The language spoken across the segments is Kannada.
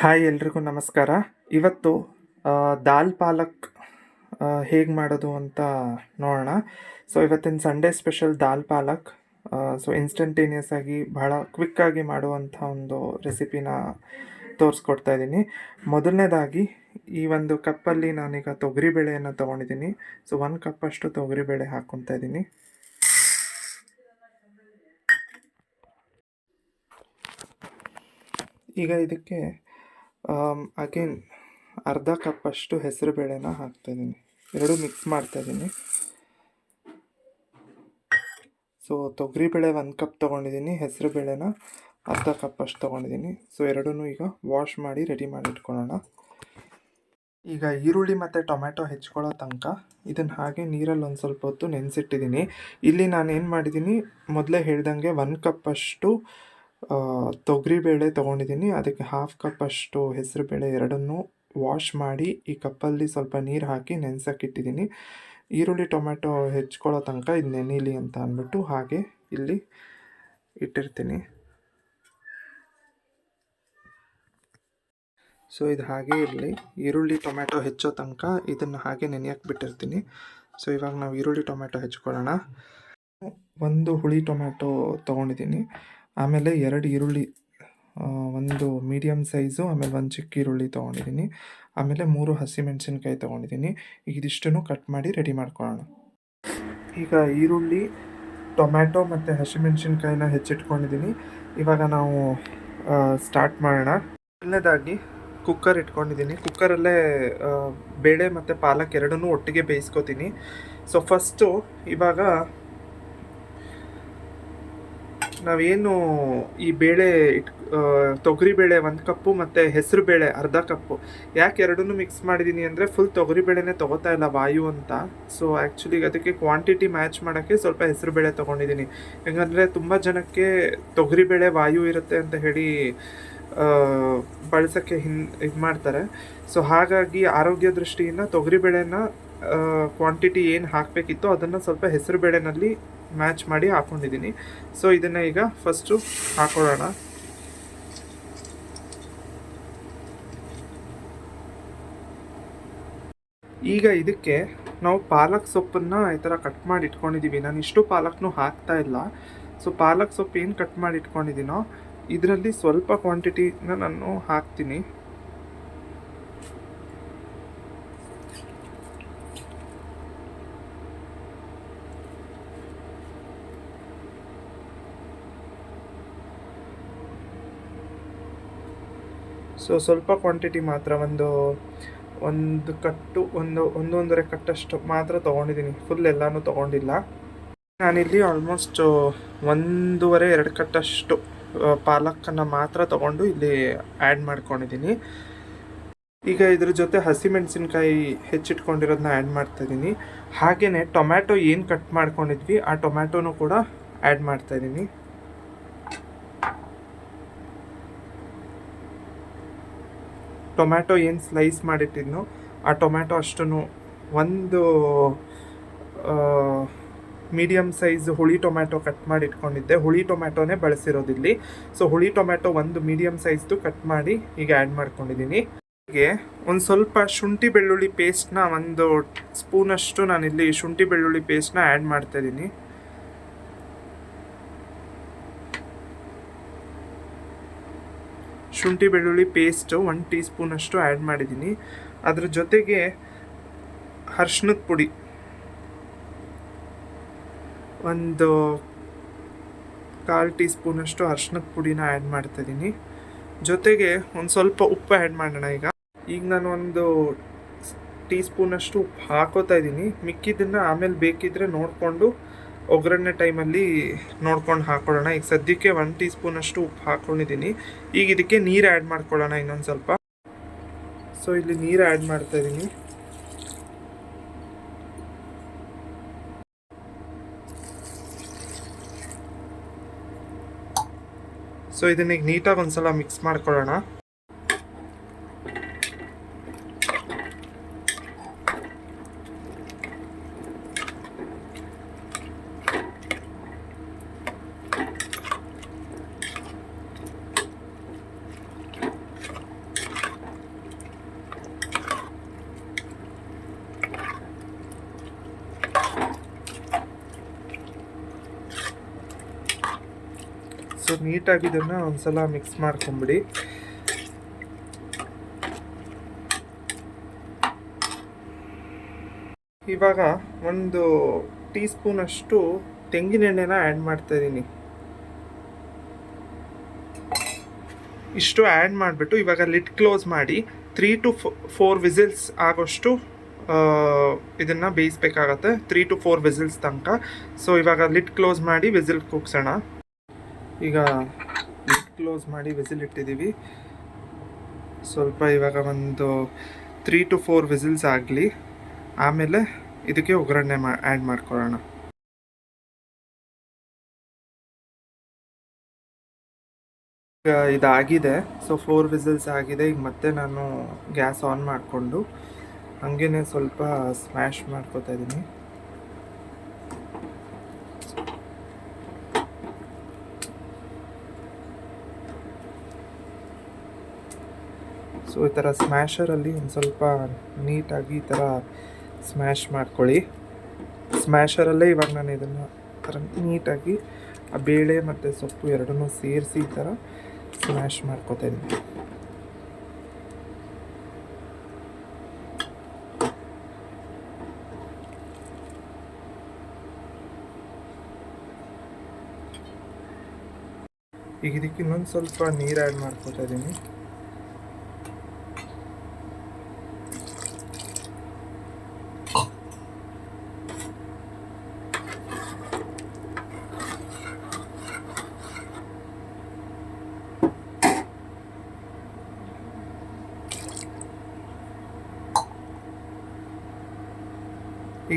ಹಾಯ್ ಎಲ್ರಿಗೂ ನಮಸ್ಕಾರ. ಇವತ್ತು ದಾಲ್ ಪಾಲಕ್ ಹೇಗೆ ಮಾಡೋದು ಅಂತ ನೋಡೋಣ. ಸೊ ಇವತ್ತಿನ Sunday special dal palak. So instantaneous ಆಗಿ ಬಹಳ ಆಗಿ ಮಾಡುವಂಥ ಒಂದು ರೆಸಿಪಿನ ತೋರಿಸ್ಕೊಡ್ತಾ ಇದ್ದೀನಿ. ಮೊದಲನೇದಾಗಿ, ಈ ಒಂದು ಕಪ್ಪಲ್ಲಿ ನಾನೀಗ ತೊಗರಿಬೇಳೆಯನ್ನು ತೊಗೊಂಡಿದ್ದೀನಿ. ಸೊ ಒಂದು ಕಪ್ಪಷ್ಟು ತೊಗರಿಬೇಳೆ ಹಾಕ್ಕೊತಾ ಇದ್ದೀನಿ. ಈಗ ಇದಕ್ಕೆ ಅಗೇನ್ ಅರ್ಧ ಕಪ್ಪಷ್ಟು ಹೆಸರು ಬೇಳೆನ ಹಾಕ್ತಾಯಿದ್ದೀನಿ ಎರಡು ಮಿಕ್ಸ್ ಮಾಡ್ತಾಯಿದ್ದೀನಿ ಸೊ ತೊಗರಿಬೇಳೆ ಒಂದು ಕಪ್ ತೊಗೊಂಡಿದ್ದೀನಿ ಹೆಸರು ಬೇಳೆನ ಅರ್ಧ ಕಪ್ಪಷ್ಟು ತೊಗೊಂಡಿದ್ದೀನಿ ಸೊ ಎರಡೂ ಈಗ ವಾಶ್ ಮಾಡಿ ರೆಡಿ ಮಾಡಿ ಇಟ್ಕೊಳ್ಳೋಣ. ಈಗ ಈರುಳ್ಳಿ ಮತ್ತು ಟೊಮ್ಯಾಟೊ ಹೆಚ್ಕೊಳ್ಳೋ ತನಕ ಇದನ್ನು ಹಾಗೆ ನೀರಲ್ಲಿ ಒಂದು ಸ್ವಲ್ಪ ಹೊತ್ತು ನೆನೆಸಿಟ್ಟಿದ್ದೀನಿ ಇಲ್ಲಿ ನಾನು ಏನು ಮಾಡಿದ್ದೀನಿ ಮೊದಲೇ ಹೇಳ್ದಂಗೆ ಒಂದು ಕಪ್ಪಷ್ಟು ತೊಗರಿಬೇಳೆ ತೊಗೊಂಡಿದ್ದೀನಿ. ಅದಕ್ಕೆ ಹಾಫ್ ಹೆಸರು ಬೇಳೆ ಎರಡನ್ನೂ ವಾಶ್ ಮಾಡಿ ಈ ಕಪ್ಪಲ್ಲಿ ಸ್ವಲ್ಪ ನೀರು ಹಾಕಿ ನೆನೆಸೋಕ್ಕಿಟ್ಟಿದ್ದೀನಿ ಈರುಳ್ಳಿ, ಟೊಮ್ಯಾಟೊ ಹೆಚ್ಕೊಳ್ಳೋ ತನಕ ಇದು ನೆನೀಲಿ ಅಂತ ಅಂದ್ಬಿಟ್ಟು ಹಾಗೆ ಇಲ್ಲಿ ಇಟ್ಟಿರ್ತೀನಿ. ಸೊ ಇದು ಹಾಗೆ ಇರಲಿ. ಈರುಳ್ಳಿ, ಟೊಮ್ಯಾಟೊ ಹೆಚ್ಚೋ ತನಕ ಇದನ್ನು ಹಾಗೆ ನೆನೆಯಕ್ಕೆ ಬಿಟ್ಟಿರ್ತೀನಿ. ಸೊ ಇವಾಗ ನಾವು ಈರುಳ್ಳಿ, ಟೊಮ್ಯಾಟೊ ಹೆಚ್ಕೊಳ್ಳೋಣ. ಒಂದು ಹುಳಿ ಟೊಮ್ಯಾಟೊ ತೊಗೊಂಡಿದ್ದೀನಿ. ಆಮೇಲೆ ಎರಡು ಈರುಳ್ಳಿ ಒಂದು ಮೀಡಿಯಮ್ ಸೈಜು ಆಮೇಲೆ ಒಂದು ಚಿಕ್ಕ ಈರುಳ್ಳಿ ತೊಗೊಂಡಿದ್ದೀನಿ. ಆಮೇಲೆ ಮೂರು ಹಸಿಮೆಣಸಿನ್ಕಾಯಿ ತೊಗೊಂಡಿದ್ದೀನಿ. ಈಗ ಇದಿಷ್ಟನ್ನು ಕಟ್ ಮಾಡಿ ರೆಡಿ ಮಾಡ್ಕೊಳ್ಳೋಣ. ಈಗ ಈರುಳ್ಳಿ, ಟೊಮ್ಯಾಟೊ ಮತ್ತು ಹಸಿಮೆಣಸಿನ್ಕಾಯಿನ ಹೆಚ್ಚಿಟ್ಕೊಂಡಿದ್ದೀನಿ. ಇವಾಗ ನಾವು ಸ್ಟಾರ್ಟ್ ಮಾಡೋಣ. ಮೊದಲನೇದಾಗಿ ಕುಕ್ಕರ್ ಇಟ್ಕೊಂಡಿದ್ದೀನಿ. ಕುಕ್ಕರಲ್ಲೇ ಬೇಳೆ ಮತ್ತು ಪಾಲಕ್ ಎರಡನ್ನೂ ಒಟ್ಟಿಗೆ ಬೇಯಿಸ್ಕೊತೀನಿ. ಸೊ ಫಸ್ಟು ಇವಾಗ ನಾವೇನು ಈ ಬೇಳೆ ತೊಗರಿ ಬೇಳೆ ಒಂದು ಕಪ್ಪು ಮತ್ತು ಹೆಸರು ಬೇಳೆ ಅರ್ಧ ಕಪ್ಪು. ಯಾಕೆ ಎರಡನ್ನೂ ಮಿಕ್ಸ್ ಮಾಡಿದ್ದೀನಿ ಅಂದರೆ ಫುಲ್ ತೊಗರಿ ಬೇಳೆನೇ ತೊಗೋತಾ ಇಲ್ಲ ವಾಯು ಅಂತ. ಸೊ ಆ್ಯಕ್ಚುಲಿ ಅದಕ್ಕೆ ಕ್ವಾಂಟಿಟಿ ಮ್ಯಾಚ್ ಮಾಡೋಕ್ಕೆ ಸ್ವಲ್ಪ ಹೆಸರು ಬೇಳೆ ತೊಗೊಂಡಿದ್ದೀನಿ ಹೆಂಗಂದರೆ ತುಂಬ ಜನಕ್ಕೆ ತೊಗರಿ ಬೇಳೆ ವಾಯು ಇರುತ್ತೆ ಅಂತ ಹೇಳಿ ಬಳಸೋಕ್ಕೆ ಹಿನ್, ಇದು ಮಾಡ್ತಾರೆ. ಸೊ ಹಾಗಾಗಿ ಆರೋಗ್ಯ ದೃಷ್ಟಿಯಿಂದ ತೊಗರಿ ಬೇಳೆನ ಕ್ವಾಂಟಿಟಿ ಏನು ಹಾಕಬೇಕಿತ್ತು ಅದನ್ನು ಸ್ವಲ್ಪ ಹೆಸರು ಬೇಳೆನಲ್ಲಿ ಮ್ಯಾಚ್ ಮಾಡಿ ಹಾಕೊಂಡಿದ್ದೀನಿ. ಸೊ ಇದನ್ನು ಈಗ ಫಸ್ಟು ಹಾಕೊಳ್ಳೋಣ. ಈಗ ಇದಕ್ಕೆ ನಾವು ಪಾಲಕ್ ಸೊಪ್ಪನ್ನು ಈ ಥರ ಕಟ್ ಮಾಡಿ ಇಟ್ಕೊಂಡಿದ್ದೀವಿ ನಾನು ಇಷ್ಟು ಪಾಲಕ್ನೂ ಹಾಕ್ತಾ ಇಲ್ಲ. ಸೊ ಪಾಲಕ್ ಸೊಪ್ಪು ಏನು ಕಟ್ ಮಾಡಿ ಇಟ್ಕೊಂಡಿದ್ದೀನೋ ಇದರಲ್ಲಿ ಸ್ವಲ್ಪ ಕ್ವಾಂಟಿಟಿನ ನಾನು ಹಾಕ್ತೀನಿ. ಸೊ ಸ್ವಲ್ಪ ಕ್ವಾಂಟಿಟಿ ಮಾತ್ರ ಒಂದು ಒಂದು ಕಟ್ಟು, ಒಂದು ಒಂದೊಂದರೆ ಕಟ್ಟಷ್ಟು ಮಾತ್ರ ತೊಗೊಂಡಿದ್ದೀನಿ. ಫುಲ್ ಎಲ್ಲನೂ ತೊಗೊಂಡಿಲ್ಲ. ನಾನಿಲ್ಲಿ ಆಲ್ಮೋಸ್ಟ್ ಒಂದೂವರೆ, ಎರಡು ಕಟ್ಟಷ್ಟು ಪಾಲಕನ್ನು ಮಾತ್ರ ತೊಗೊಂಡು ಇಲ್ಲಿ ಆ್ಯಡ್ ಮಾಡ್ಕೊಂಡಿದ್ದೀನಿ. ಈಗ ಇದ್ರ ಜೊತೆ ಹಸಿಮೆಣಸಿನ್ಕಾಯಿ ಹೆಚ್ಚಿಟ್ಕೊಂಡಿರೋದನ್ನ ಆ್ಯಡ್ ಮಾಡ್ತಾಯಿದ್ದೀನಿ. ಹಾಗೆಯೇ ಟೊಮ್ಯಾಟೊ ಏನು ಕಟ್ ಮಾಡ್ಕೊಂಡಿದ್ವಿ, ಆ ಟೊಮ್ಯಾಟೊನೂ ಕೂಡ ಆ್ಯಡ್ ಮಾಡ್ತಾಯಿದ್ದೀನಿ. ಟೊಮ್ಯಾಟೊ ಏನು ಸ್ಲೈಸ್ ಮಾಡಿಟ್ಟಿದ್ನೋ ಆ ಟೊಮ್ಯಾಟೊ ಅಷ್ಟನ್ನು ಒಂದು ಮೀಡಿಯಮ್ ಸೈಜ್ ಹುಳಿ ಟೊಮ್ಯಾಟೊ ಕಟ್ ಮಾಡಿ ಇಟ್ಕೊಂಡಿದ್ದೆ ಹುಳಿ ಟೊಮ್ಯಾಟೊನೇ ಬಳಸಿರೋದಿಲ್ಲಿ. ಸೊ, ಹುಳಿ ಟೊಮ್ಯಾಟೊ ಒಂದು ಮೀಡಿಯಮ್ ಸೈಜ್ದು ಕಟ್ ಮಾಡಿ ಈಗ ಆ್ಯಡ್ ಮಾಡ್ಕೊಂಡಿದ್ದೀನಿ. ಹೀಗೆ ಒಂದು ಸ್ವಲ್ಪ ಶುಂಠಿ ಬೆಳ್ಳುಳ್ಳಿ ಪೇಸ್ಟ್ನ ಒಂದು ಸ್ಪೂನಷ್ಟು ನಾನಿಲ್ಲಿ ಶುಂಠಿ ಬೆಳ್ಳುಳ್ಳಿ ಪೇಸ್ಟ್ನ ಆ್ಯಡ್ ಮಾಡ್ತಾ ಶುಂಠಿ, ಬೆಳ್ಳುಳ್ಳಿ ಪೇಸ್ಟು ಒನ್ ಟೀ ಸ್ಪೂನಷ್ಟು ಆ್ಯಡ್ ಮಾಡಿದ್ದೀನಿ ಅದ್ರ ಜೊತೆಗೆ ಅರ್ಶಿನದ ಪುಡಿ. ಒಂದು ಕಾಲು ಟೀ ಸ್ಪೂನಷ್ಟು ಅರ್ಶಿನದ ಪುಡಿನ ಆ್ಯಡ್ ಮಾಡ್ತಾಯಿದ್ದೀನಿ ಜೊತೆಗೆ ಒಂದು ಸ್ವಲ್ಪ ಉಪ್ಪು ಆ್ಯಡ್ ಮಾಡೋಣ ಈಗ. ಈಗ ನಾನು ಒಂದು ಟೀ ಸ್ಪೂನಷ್ಟು ಉಪ್ಪು ಹಾಕೋತಾ ಇದ್ದೀನಿ ಮಿಕ್ಕಿದ್ದನ್ನು ಆಮೇಲೆ ಬೇಕಿದ್ರೆ ನೋಡಿಕೊಂಡು ಒಗ್ಗರಣೆ ಟೈಮಲ್ಲಿ ನೋಡ್ಕೊಂಡು ಹಾಕೊಳ್ಳೋಣ. ಈಗ ಸದ್ಯಕ್ಕೆ ಒನ್ ಟೀ ಸ್ಪೂನಷ್ಟು ಉಪ್ಪು ಹಾಕ್ಕೊಂಡಿದ್ದೀನಿ ಈಗ ಇದಕ್ಕೆ ನೀರು ಆ್ಯಡ್ ಮಾಡ್ಕೊಳ್ಳೋಣ ಇನ್ನೊಂದು ಸ್ವಲ್ಪ. ಸೊ ಇಲ್ಲಿ ನೀರು ಆ್ಯಡ್ ಮಾಡ್ತಾ ಇದ್ದೀನಿ ಸೊ ಇದನ್ನ ಈಗ ನೀಟಾಗಿ ಒಂದ್ಸಲ ಮಿಕ್ಸ್ ಮಾಡ್ಕೊಳ್ಳೋಣ. ಸೊ ನೀಟಾಗಿ ಇದನ್ನು ಒಂದ್ಸಲ ಮಿಕ್ಸ್ ಮಾಡ್ಕೊಂಬಿಡಿ. ಇವಾಗ ಒಂದು ಟೀ ಸ್ಪೂನಷ್ಟು ತೆಂಗಿನ ಎಣ್ಣೆನ ಆ್ಯಡ್ ಮಾಡ್ತಾ ಇದ್ದೀನಿ ಇಷ್ಟು ಆ್ಯಡ್ ಮಾಡಿಬಿಟ್ಟು ಇವಾಗ ಲಿಡ್ ಕ್ಲೋಸ್ ಮಾಡಿ ತ್ರೀ ಟು ಫೋರ್ ವಿಸಿಲ್ಸ್ ಆಗೋಷ್ಟು ಇದನ್ನು ಬೇಯಿಸ್ಬೇಕಾಗತ್ತೆ. ತ್ರೀ ಟು ಫೋರ್ ವಿಸಿಲ್ಸ್ ತನಕ. ಸೊ ಇವಾಗ ಲಿಡ್ ಕ್ಲೋಸ್ ಮಾಡಿ ವಿಸಿಲ್ ಕೂಗ್ಸೋಣ. ಈಗ ಕ್ಲೋಸ್ ಮಾಡಿ ವಿಸಿಲ್ ಇಟ್ಟಿದ್ದೀವಿ. ಸ್ವಲ್ಪ ಇವಾಗ ಒಂದು ತ್ರೀ ಟು ಫೋರ್ ವಿಸಿಲ್ಸ್ ಆಗಲಿ. ಆಮೇಲೆ ಇದಕ್ಕೆ ಒಗ್ಗರಣೆ ಮಾ ಆ್ಯಡ್ ಮಾಡ್ಕೊಳ್ಳೋಣ. ಈಗ ಇದಾಗಿದೆ. ಸೊ ಫೋರ್ ವಿಸಿಲ್ಸ್ ಆಗಿದೆ. ಈಗ ಮತ್ತೆ ನಾನು ಗ್ಯಾಸ್ ಆನ್ ಮಾಡಿಕೊಂಡು ಹಂಗೇನೆ ಸ್ವಲ್ಪ ಸ್ಮ್ಯಾಶ್ ಮಾಡ್ಕೋತಾ ಇದ್ದೀನಿ. ಸೊ ಈ ಥರ ಸ್ಮ್ಯಾಷರಲ್ಲಿ ಒಂದು ಸ್ವಲ್ಪ ನೀಟಾಗಿ ಈ ಥರ ಸ್ಮ್ಯಾಶ್ ಮಾಡ್ಕೊಳ್ಳಿ. ಸ್ಮ್ಯಾಷರಲ್ಲೇ ಇವಾಗ ನಾನು ಇದನ್ನು ಥರ ನೀಟಾಗಿ ಆ ಬೇಳೆ ಮತ್ತು ಸೊಪ್ಪು ಎರಡನ್ನೂ ಸೇರಿಸಿ ಈ ಥರ ಸ್ಮ್ಯಾಶ್ ಮಾಡ್ಕೊತಾ ಇದ್ದೀನಿ ಈಗ ಇದಕ್ಕೆ ಇನ್ನೊಂದು ಸ್ವಲ್ಪ ನೀರು ಆ್ಯಡ್ ಮಾಡ್ಕೊತಾ ಇದ್ದೀನಿ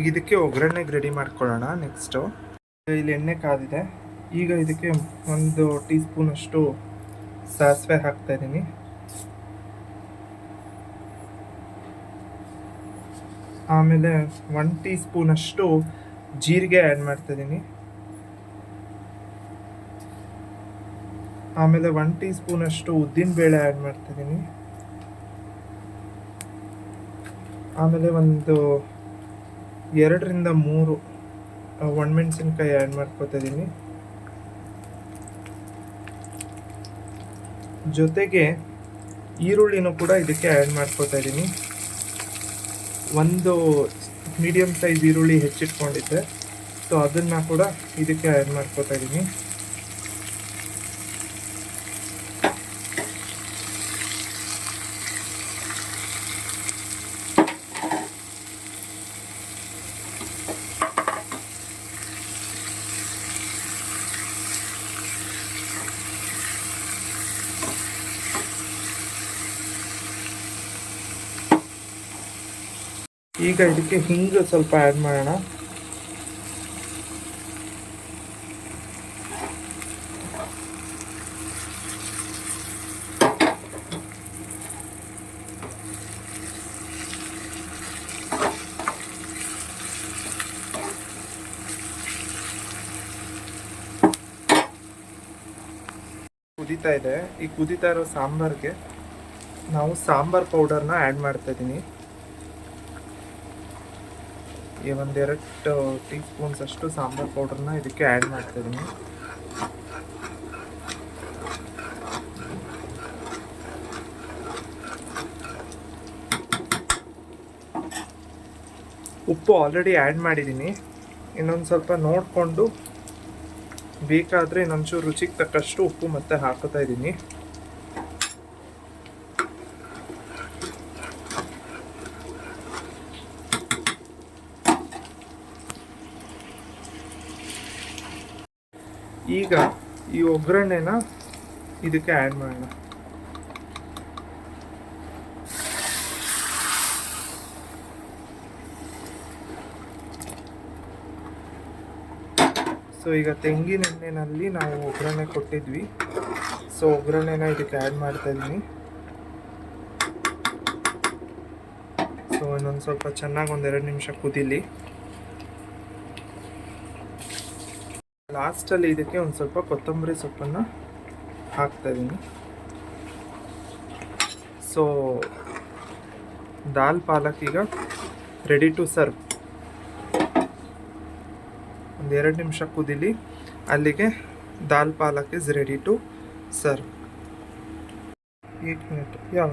ಈಗ ಇದಕ್ಕೆ ಒಗ್ಗರಣೆಗೆ ರೆಡಿ ಮಾಡ್ಕೊಳ್ಳೋಣ ನೆಕ್ಸ್ಟು ಇಲ್ಲಿ ಎಣ್ಣೆ ಕಾದಿದೆ. ಈಗ ಇದಕ್ಕೆ ಒಂದು ಟೀ ಸ್ಪೂನಷ್ಟು ಸಾಸಿವೆ ಹಾಕ್ತಾ ಇದ್ದೀನಿ. ಆಮೇಲೆ ಒನ್ ಟೀ ಸ್ಪೂನಷ್ಟು ಜೀರಿಗೆ ಆ್ಯಡ್ ಮಾಡ್ತಾ ಇದ್ದೀನಿ. ಆಮೇಲೆ ಒನ್ ಟೀ ಸ್ಪೂನಷ್ಟು ಉದ್ದಿನಬೇಳೆ ಆ್ಯಡ್ ಮಾಡ್ತಾ ಇದ್ದೀನಿ. ಆಮೇಲೆ ಒಂದು ಎರಡರಿಂದ ಮೂರು ಒಣಮೆಣಸಿನ್ಕಾಯಿ ಆ್ಯಡ್ ಮಾಡ್ಕೊತಾ ಇದ್ದೀನಿ ಜೊತೆಗೆ ಈರುಳ್ಳಿನೂ ಕೂಡ ಇದಕ್ಕೆ ಆ್ಯಡ್ ಮಾಡ್ಕೊತಾ ಇದ್ದೀನಿ ಒಂದು ಮೀಡಿಯಮ್ ಸೈಜ್ ಈರುಳ್ಳಿ ಹೆಚ್ಚಿಟ್ಕೊಂಡಿದ್ದೆ. ಸೊ ಅದನ್ನು ಕೂಡ ಇದಕ್ಕೆ ಆ್ಯಡ್ ಮಾಡ್ಕೊತಾ ಇದ್ದೀನಿ ಈಗ ಇದಕ್ಕೆ ಹಿಂಗು ಸ್ವಲ್ಪ ಆ್ಯಡ್ ಮಾಡೋಣ. ಕುದೀತಾ ಇದೆ. ಈ ಕುದೀತಾ ಇರೋ ಸಾಂಬಾರ್ಗೆ ನಾವು ಸಾಂಬಾರ್ ಪೌಡರ್ನ ಆ್ಯಡ್ ಮಾಡ್ತಾ ಇದ್ದೀನಿ. ಈ ಒಂದೆರಡು ಟೀ ಸ್ಪೂನ್ಸ್ ಅಷ್ಟು ಸಾಂಬಾರ್ ಪೌಡ್ರನ್ನ ಇದಕ್ಕೆ ಆ್ಯಡ್ ಮಾಡ್ತಾ ಇದ್ದೀನಿ ಉಪ್ಪು ಆಲ್ರೆಡಿ ಆ್ಯಡ್ ಮಾಡಿದ್ದೀನಿ. ಇನ್ನೊಂದು ಸ್ವಲ್ಪ ನೋಡಿಕೊಂಡು ಬೇಕಾದರೆ ಇನ್ನೊಂಚೂರು ರುಚಿಗೆ ತಕ್ಕಷ್ಟು ಉಪ್ಪು ಮತ್ತೆ ಹಾಕೋತಾ ಈಗ ಈ ಒಗ್ಗರಣೆನ ಇದಕ್ಕೆ ಆ್ಯಡ್ ಮಾಡೋಣ. ಸೊ ಈಗ ತೆಂಗಿನ ಎಣ್ಣೆನಲ್ಲಿ ನಾವು ಒಗ್ಗರಣೆ ಕೊಟ್ಟಿದ್ವಿ. ಸೊ ಒಗ್ಗರಣೆನ ಇದಕ್ಕೆ ಆ್ಯಡ್ ಮಾಡ್ತಾ ಇದ್ದೀನಿ. ಸೊ ಇನ್ನೊಂದು ಸ್ವಲ್ಪ ಚೆನ್ನಾಗಿ ಒಂದೆರಡು ನಿಮಿಷ ಕುದೀಲಿ. ಲಾಸ್ಟಲ್ಲಿ ಇದಕ್ಕೆ ಒಂದು ಸ್ವಲ್ಪ ಕೊತ್ತಂಬರಿ ಸೊಪ್ಪನ್ನು ಹಾಕ್ತಾಯಿದ್ದೀನಿ ಸೊ ದಾಲ್ ಪಾಲಕ್ ಈಗ ರೆಡಿ ಟು ಸರ್ವ್ ಒಂದು ಎರಡು ನಿಮಿಷ ಕುದಿಲಿ, ಅಲ್ಲಿಗೆ dal palak is ready to serve eight minute ಯಾವ